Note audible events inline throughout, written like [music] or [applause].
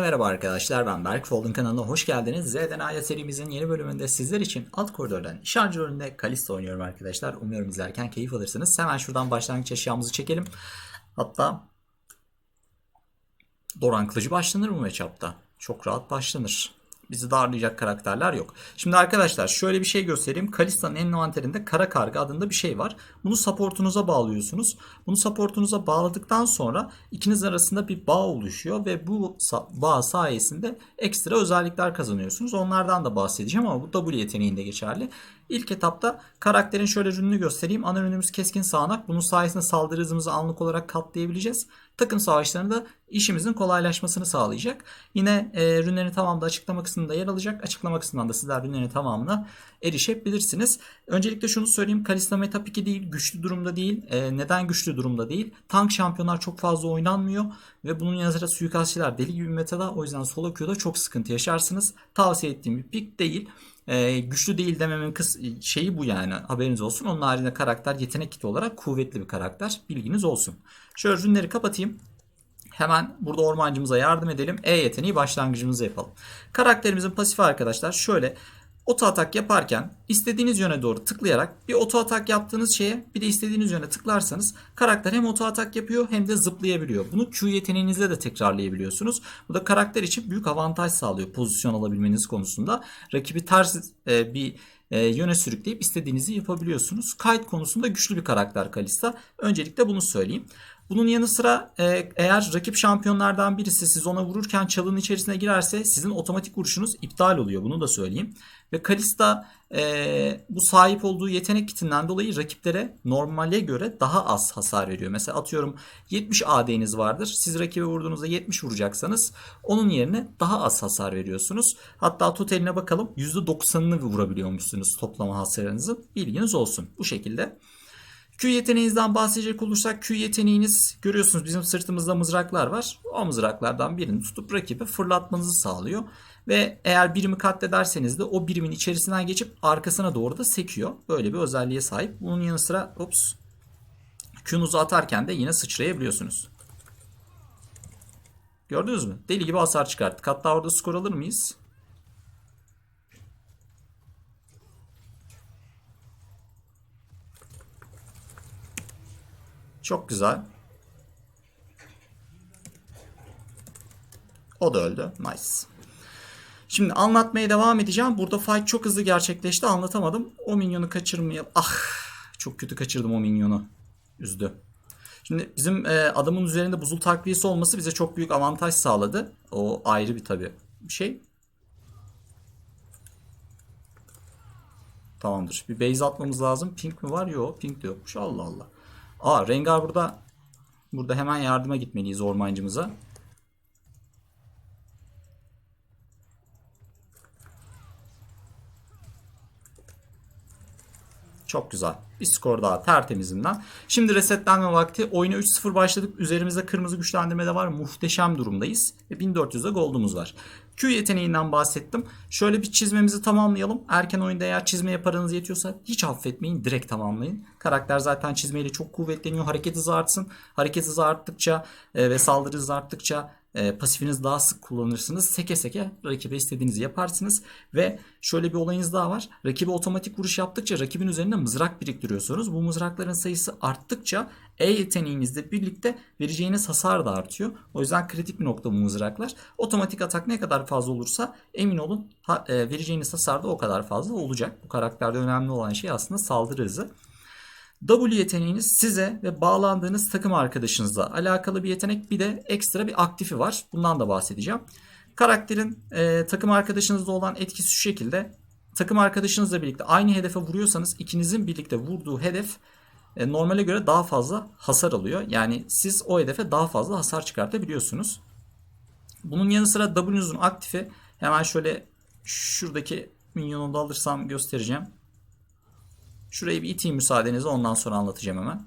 Merhaba arkadaşlar ben Berk Fold'un kanalına hoş geldiniz. Z'den A'ya serimizin yeni bölümünde sizler için alt koridordan şarjı rolünde Kalista oynuyorum arkadaşlar. Umuyorum izlerken keyif alırsınız. Hemen şuradan başlangıç eşyamızı çekelim. Hatta Doran Kılıcı başlanır mı matchup'ta? Çok rahat başlanır. Bizi darlayacak karakterler yok. Şimdi arkadaşlar şöyle bir şey göstereyim. Kalista'nın envanterinde kara karga adında bir şey var. Bunu supportunuza bağlıyorsunuz. Bunu supportunuza bağladıktan sonra ikiniz arasında bir bağ oluşuyor ve bu bağ sayesinde ekstra özellikler kazanıyorsunuz. Onlardan da bahsedeceğim ama bu W yeteneğinde geçerli. İlk etapta karakterin şöyle ürününü göstereyim. Ana ürünümüz keskin sağanak. Bunun sayesinde saldırı hızımızı anlık olarak katlayabileceğiz. Takım savaşlarında işimizin kolaylaşmasını sağlayacak. Yine e, ürünlerin tamamı açıklama kısmında yer alacak. Açıklama kısmından da sizler ürünlerin tamamına erişebilirsiniz. Öncelikle şunu söyleyeyim. Kalista Meta 2 değil, güçlü durumda değil. E, neden güçlü durumda değil? Tank şampiyonlar çok fazla oynanmıyor ve bunun yanı sıra suikastçiler deli gibi metada. O yüzden solo queue'da çok sıkıntı yaşarsınız. Tavsiye ettiğim bir pick değil. Ee, güçlü değil dememin kıs şeyi bu yani haberiniz olsun. Onun haricinde karakter yetenek kiti olarak kuvvetli bir karakter. Bilginiz olsun. Şöyle ürünleri kapatayım. Hemen burada ormancımıza yardım edelim. E yeteneği başlangıcımızı yapalım. Karakterimizin pasifi arkadaşlar şöyle oto atak yaparken istediğiniz yöne doğru tıklayarak bir oto atak yaptığınız şeye bir de istediğiniz yöne tıklarsanız karakter hem oto atak yapıyor hem de zıplayabiliyor. Bunu Q yeteneğinizle de tekrarlayabiliyorsunuz. Bu da karakter için büyük avantaj sağlıyor pozisyon alabilmeniz konusunda. Rakibi ters e, bir e, yöne sürükleyip istediğinizi yapabiliyorsunuz. Kite konusunda güçlü bir karakter Kalista. Öncelikle bunu söyleyeyim. Bunun yanı sıra e, eğer rakip şampiyonlardan birisi siz ona vururken çalının içerisine girerse sizin otomatik vuruşunuz iptal oluyor. Bunu da söyleyeyim. Ve Kalista e, bu sahip olduğu yetenek kitinden dolayı rakiplere normale göre daha az hasar veriyor. Mesela atıyorum 70 AD'niz vardır. Siz rakibe vurduğunuzda 70 vuracaksanız onun yerine daha az hasar veriyorsunuz. Hatta totaline bakalım %90'ını vurabiliyormuşsunuz toplama hasarınızın. Bilginiz olsun. Bu şekilde. Q yeteneğinizden bahsedecek olursak Q yeteneğiniz görüyorsunuz bizim sırtımızda mızraklar var. O mızraklardan birini tutup rakibe fırlatmanızı sağlıyor. Ve eğer birimi katlederseniz de o birimin içerisinden geçip arkasına doğru da sekiyor. Böyle bir özelliğe sahip. Bunun yanı sıra ops, Q'nuzu atarken de yine sıçrayabiliyorsunuz. Gördünüz mü? Deli gibi hasar çıkarttık. Hatta orada skor alır mıyız? Çok güzel. O da öldü. Nice. Şimdi anlatmaya devam edeceğim. Burada fight çok hızlı gerçekleşti. Anlatamadım. O minyonu kaçırmayalım. Ah! Çok kötü kaçırdım o minyonu. Üzdü. Şimdi bizim e, adamın üzerinde buzul takviyesi olması bize çok büyük avantaj sağladı. O ayrı bir tabii bir şey. Tamamdır. Bir base atmamız lazım. Pink mi var? Yok. Pink de yokmuş. Allah Allah. Aa Rengar burada. Burada hemen yardıma gitmeliyiz ormancımıza. Çok güzel. Bir skor daha tertemizimden. Şimdi resetlenme vakti. Oyuna 3-0 başladık. Üzerimizde kırmızı güçlendirme de var. Muhteşem durumdayız. Ve 1400'de gold'umuz var. Q yeteneğinden bahsettim. Şöyle bir çizmemizi tamamlayalım. Erken oyunda eğer çizmeye paranız yetiyorsa hiç affetmeyin. Direkt tamamlayın. Karakter zaten çizmeyle çok kuvvetleniyor. Hareket hızı artsın. Hareket hızı arttıkça e, ve saldırı hızı arttıkça e, pasifiniz daha sık kullanırsınız. Seke seke rakibe istediğinizi yaparsınız. Ve şöyle bir olayınız daha var. Rakibe otomatik vuruş yaptıkça rakibin üzerinde mızrak biriktiriyorsunuz. Bu mızrakların sayısı arttıkça E yeteneğinizle birlikte vereceğiniz hasar da artıyor. O yüzden kritik bir nokta bu mızraklar. Otomatik atak ne kadar fazla olursa emin olun e, vereceğiniz hasar da o kadar fazla olacak. Bu karakterde önemli olan şey aslında saldırı hızı. W yeteneğiniz size ve bağlandığınız takım arkadaşınızla alakalı bir yetenek. Bir de ekstra bir aktifi var. Bundan da bahsedeceğim. Karakterin e, takım arkadaşınızla olan etkisi şu şekilde. Takım arkadaşınızla birlikte aynı hedefe vuruyorsanız ikinizin birlikte vurduğu hedef e, normale göre daha fazla hasar alıyor. Yani siz o hedefe daha fazla hasar çıkartabiliyorsunuz. Bunun yanı sıra W'nuzun aktifi hemen şöyle şuradaki minyonu da alırsam göstereceğim. Şurayı bir iteyim müsaadenizle ondan sonra anlatacağım hemen.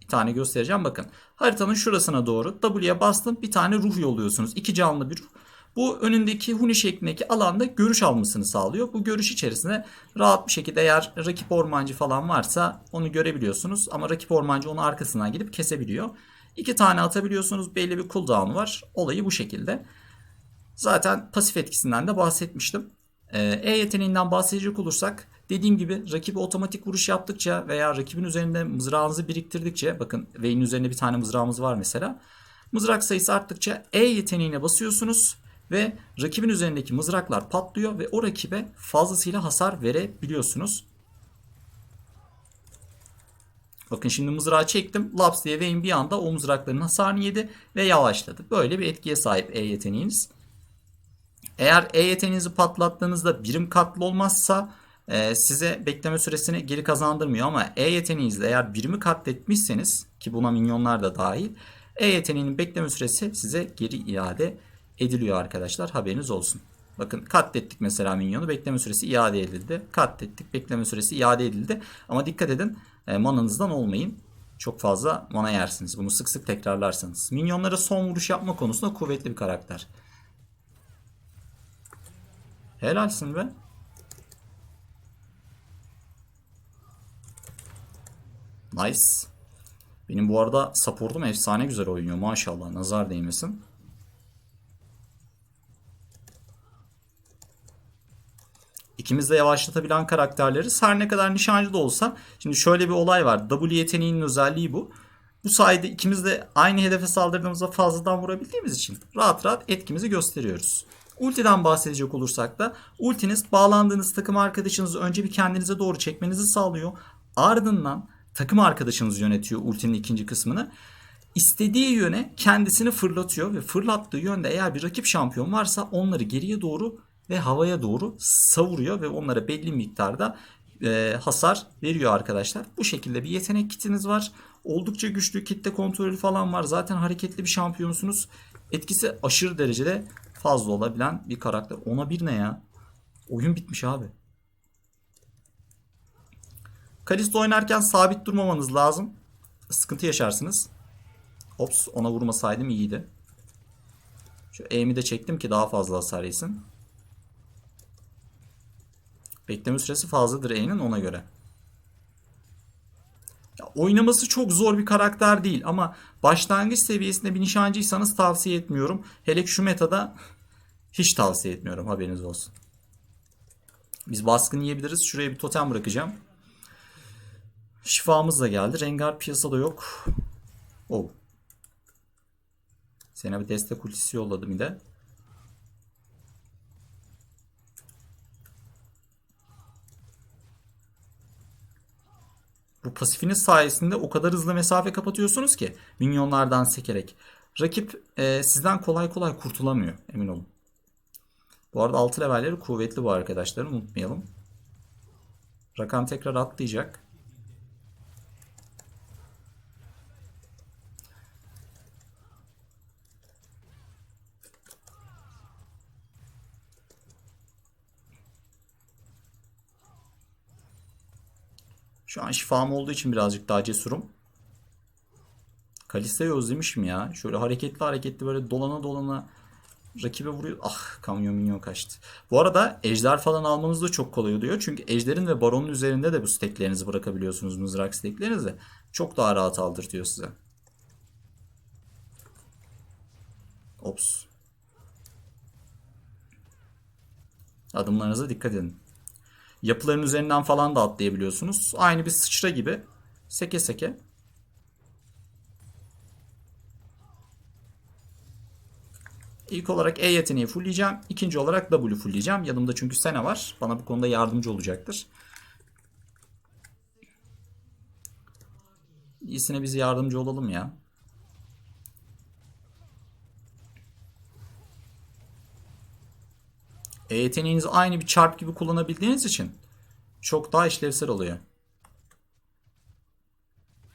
Bir tane göstereceğim bakın. Haritanın şurasına doğru W'ye bastım bir tane ruh yolluyorsunuz. İki canlı bir ruh. Bu önündeki huni şeklindeki alanda görüş almasını sağlıyor. Bu görüş içerisinde rahat bir şekilde eğer rakip ormancı falan varsa onu görebiliyorsunuz. Ama rakip ormancı onun arkasından gidip kesebiliyor. İki tane atabiliyorsunuz. Belli bir cooldown var. Olayı bu şekilde. Zaten pasif etkisinden de bahsetmiştim. Ee, E yeteneğinden bahsedecek olursak dediğim gibi rakibi otomatik vuruş yaptıkça veya rakibin üzerinde mızrağınızı biriktirdikçe bakın Vayne'in üzerinde bir tane mızrağımız var mesela. Mızrak sayısı arttıkça E yeteneğine basıyorsunuz ve rakibin üzerindeki mızraklar patlıyor ve o rakibe fazlasıyla hasar verebiliyorsunuz. Bakın şimdi mızrağı çektim. Laps diye Vayne bir anda o mızrakların hasarını yedi ve yavaşladı. Böyle bir etkiye sahip E yeteneğiniz. Eğer E yeteneğinizi patlattığınızda birim katlı olmazsa e, size bekleme süresini geri kazandırmıyor ama E yeteneğinizle eğer birimi katletmişseniz ki buna minyonlar da dahil E yeteneğinin bekleme süresi size geri iade ediliyor arkadaşlar haberiniz olsun. Bakın katlettik mesela minyonu bekleme süresi iade edildi. Katlettik bekleme süresi iade edildi. Ama dikkat edin e, mananızdan olmayın. Çok fazla mana yersiniz. Bunu sık sık tekrarlarsanız. Minyonlara son vuruş yapma konusunda kuvvetli bir karakter. Helalsin be. Nice. Benim bu arada supportum efsane güzel oynuyor maşallah. Nazar değmesin. İkimiz de yavaşlatabilen karakterleriz. Her ne kadar nişancı da olsa. Şimdi şöyle bir olay var. W yeteneğinin özelliği bu. Bu sayede ikimiz de aynı hedefe saldırdığımızda fazladan vurabildiğimiz için rahat rahat etkimizi gösteriyoruz. Ultiden bahsedecek olursak da ultiniz bağlandığınız takım arkadaşınızı önce bir kendinize doğru çekmenizi sağlıyor. Ardından takım arkadaşınız yönetiyor ultinin ikinci kısmını. İstediği yöne kendisini fırlatıyor ve fırlattığı yönde eğer bir rakip şampiyon varsa onları geriye doğru ve havaya doğru savuruyor ve onlara belli miktarda e, hasar veriyor arkadaşlar. Bu şekilde bir yetenek kitiniz var. Oldukça güçlü kitle kontrolü falan var. Zaten hareketli bir şampiyonsunuz. Etkisi aşırı derecede fazla olabilen bir karakter. Ona bir ne ya? Oyun bitmiş abi. Kalisto oynarken sabit durmamanız lazım. Sıkıntı yaşarsınız. Ops ona vurmasaydım iyiydi. Şu aim'i de çektim ki daha fazla hasar yesin. Bekleme süresi fazladır E'nin ona göre. Oynaması çok zor bir karakter değil ama başlangıç seviyesinde bir nişancıysanız tavsiye etmiyorum. Hele şu metada hiç tavsiye etmiyorum haberiniz olsun. Biz baskın yiyebiliriz. Şuraya bir totem bırakacağım. Şifamız da geldi. Rengar piyasada yok. Oh. Sana bir destek ultisi yolladım bir de. Bu pasifiniz sayesinde o kadar hızlı mesafe kapatıyorsunuz ki minyonlardan sekerek. Rakip e, sizden kolay kolay kurtulamıyor emin olun. Bu arada 6 levelleri kuvvetli bu arkadaşlar unutmayalım. Rakam tekrar atlayacak. Şu an şifam olduğu için birazcık daha cesurum. Kalista'yı özlemişim ya. Şöyle hareketli hareketli böyle dolana dolana rakibe vuruyor. Ah kamyon minyon kaçtı. Bu arada ejder falan almanız da çok kolay oluyor. Çünkü ejderin ve baronun üzerinde de bu steklerinizi bırakabiliyorsunuz. Mızrak steklerinizi. Çok daha rahat aldırtıyor size. Ops. Adımlarınıza dikkat edin. Yapıların üzerinden falan da atlayabiliyorsunuz. Aynı bir sıçra gibi. Seke seke. İlk olarak E yeteneği fullleyeceğim. İkinci olarak W fullleyeceğim. Yanımda çünkü Sena var. Bana bu konuda yardımcı olacaktır. İyisine biz yardımcı olalım ya. E yeteneğinizi aynı bir çarp gibi kullanabildiğiniz için çok daha işlevsel oluyor.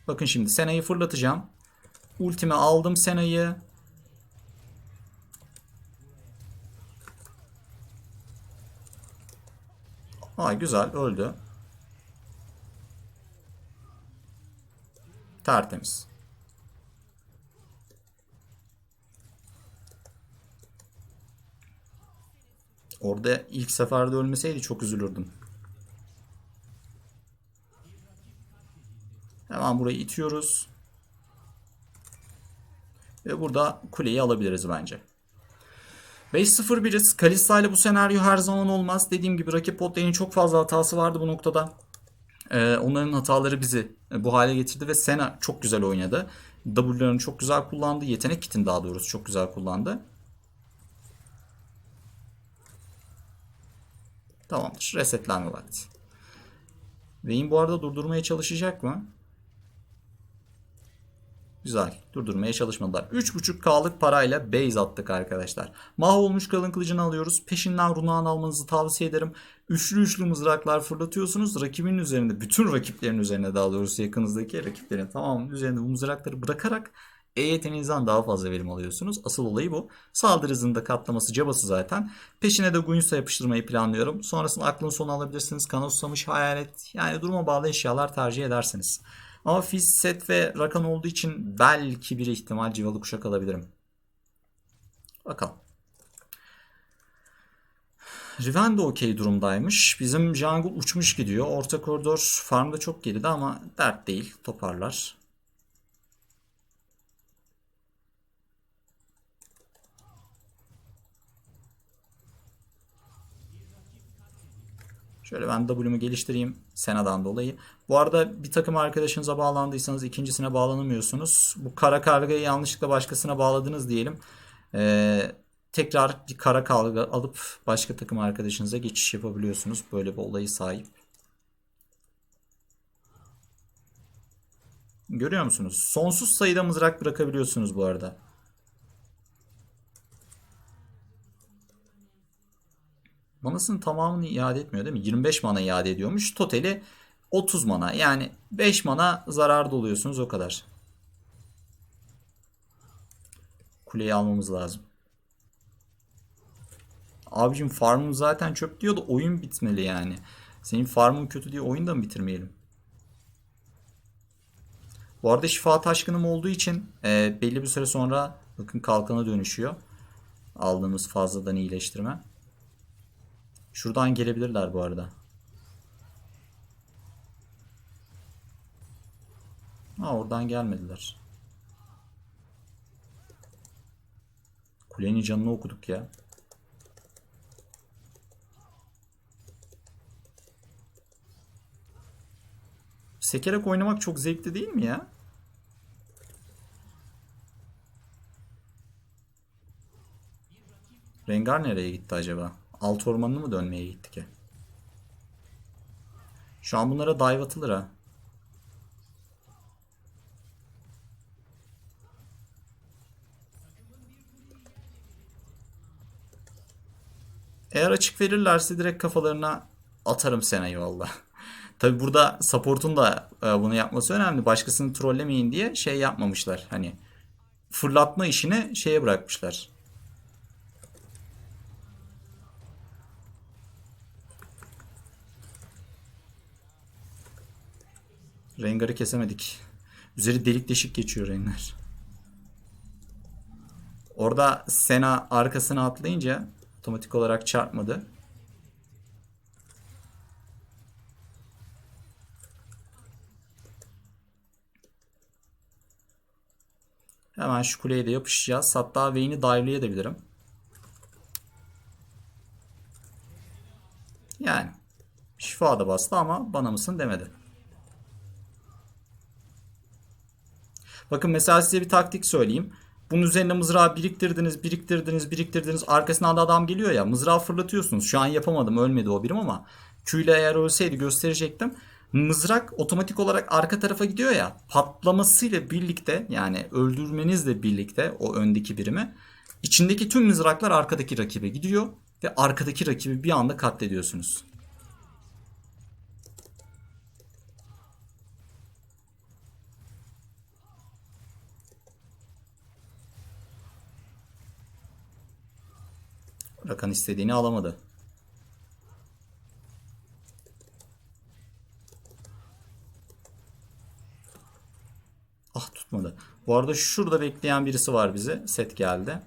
Bakın şimdi Sena'yı fırlatacağım. Ultime aldım Sena'yı. Ha güzel öldü. Tertemiz. Orada ilk seferde ölmeseydi çok üzülürdüm. Hemen burayı itiyoruz. Ve burada kuleyi alabiliriz bence. 5-0-1'iz. Kalista ile bu senaryo her zaman olmaz. Dediğim gibi rakip bot lane'in çok fazla hatası vardı bu noktada. Ee, onların hataları bizi bu hale getirdi ve Sena çok güzel oynadı. W'larını çok güzel kullandı. Yetenek kitini daha doğrusu çok güzel kullandı. Tamamdır. Resetlenme vakti. Vayne bu arada durdurmaya çalışacak mı? Güzel. Durdurmaya çalışmadılar. 3.5K'lık parayla base attık arkadaşlar. Mahvolmuş kalın kılıcını alıyoruz. Peşinden runağını almanızı tavsiye ederim. Üçlü üçlü mızraklar fırlatıyorsunuz. Rakibin üzerinde, bütün rakiplerin üzerine doğrusu yakınızdaki rakiplerin tamamının üzerinde bu mızrakları bırakarak E daha fazla verim alıyorsunuz. Asıl olayı bu. Saldırı hızında katlaması cabası zaten. Peşine de Guins'a yapıştırmayı planlıyorum. Sonrasında aklın sonu alabilirsiniz. Kana susamış hayalet. Yani duruma bağlı eşyalar tercih edersiniz. Ama Fizz set ve Rakan olduğu için belki bir ihtimal civalı kuşak alabilirim. Bakalım. Riven de okey durumdaymış. Bizim jungle uçmuş gidiyor. Orta koridor farmda çok geride ama dert değil. Toparlar. Şöyle ben W'mu geliştireyim Sena'dan dolayı. Bu arada bir takım arkadaşınıza bağlandıysanız ikincisine bağlanamıyorsunuz. Bu kara kargayı yanlışlıkla başkasına bağladınız diyelim. Ee, tekrar bir kara karga alıp başka takım arkadaşınıza geçiş yapabiliyorsunuz. Böyle bir olayı sahip. Görüyor musunuz? Sonsuz sayıda mızrak bırakabiliyorsunuz bu arada. Manasının tamamını iade etmiyor değil mi? 25 mana iade ediyormuş. Totali 30 mana. Yani 5 mana zararda oluyorsunuz o kadar. Kuleyi almamız lazım. Abicim farmım zaten çöp diyor da oyun bitmeli yani. Senin farmın kötü diye oyunu da mı bitirmeyelim? Bu arada şifa taşkınım olduğu için e, belli bir süre sonra bakın kalkana dönüşüyor. Aldığımız fazladan iyileştirme. Şuradan gelebilirler bu arada. Ha oradan gelmediler. Kulenin canını okuduk ya. Sekerek oynamak çok zevkli değil mi ya? Rengar nereye gitti acaba? Alt ormanını mı dönmeye gitti ki? Şu an bunlara dive atılır ha. Eğer açık verirlerse direkt kafalarına atarım Sena'yı valla. [laughs] Tabi burada support'un da e, bunu yapması önemli. Başkasını trollemeyin diye şey yapmamışlar. Hani fırlatma işini şeye bırakmışlar. Rengar'ı kesemedik. Üzeri delik deşik geçiyor Rengar. Orada Sena arkasına atlayınca otomatik olarak çarpmadı. Hemen şu kuleye de yapışacağız. Hatta Vayne'i dive'layabilirim. Yani şifa da bastı ama bana mısın demedi. Bakın mesela size bir taktik söyleyeyim. Bunun üzerine mızrağı biriktirdiniz, biriktirdiniz, biriktirdiniz. Arkasından da adam geliyor ya. Mızrağı fırlatıyorsunuz. Şu an yapamadım. Ölmedi o birim ama. Q ile eğer ölseydi gösterecektim. Mızrak otomatik olarak arka tarafa gidiyor ya. Patlamasıyla birlikte yani öldürmenizle birlikte o öndeki birimi. içindeki tüm mızraklar arkadaki rakibe gidiyor. Ve arkadaki rakibi bir anda katlediyorsunuz. Rakan istediğini alamadı. Ah tutmadı. Bu arada şurada bekleyen birisi var bize. Set geldi.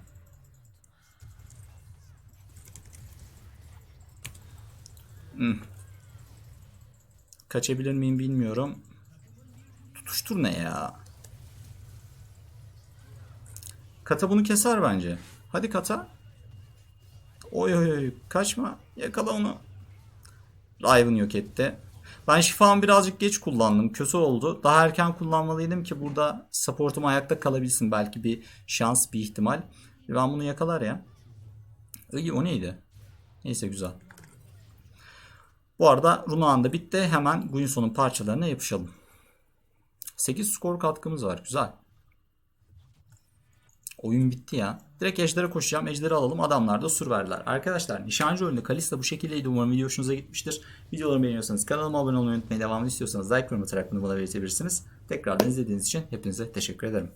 Kaçabilir miyim bilmiyorum. Tutuştur ne ya? Kata bunu keser bence. Hadi kata. Oy oy oy kaçma. Yakala onu. Riven yok etti. Ben şifamı birazcık geç kullandım. Kötü oldu. Daha erken kullanmalıydım ki burada supportum ayakta kalabilsin. Belki bir şans, bir ihtimal. Ben bunu yakalar ya. İyi o neydi? Neyse güzel. Bu arada Runağan da bitti. Hemen Guinson'un parçalarına yapışalım. 8 skor katkımız var. Güzel. Oyun bitti ya. Direkt Ejder'e koşacağım. Ejder'i alalım. Adamlar da sur verdiler. Arkadaşlar nişancı oyunda Kalista bu şekildeydi. Umarım video hoşunuza gitmiştir. Videolarımı beğeniyorsanız kanalıma abone olmayı unutmayın. Devamını istiyorsanız like yorum atarak bunu bana belirtebilirsiniz. Tekrardan izlediğiniz için hepinize teşekkür ederim.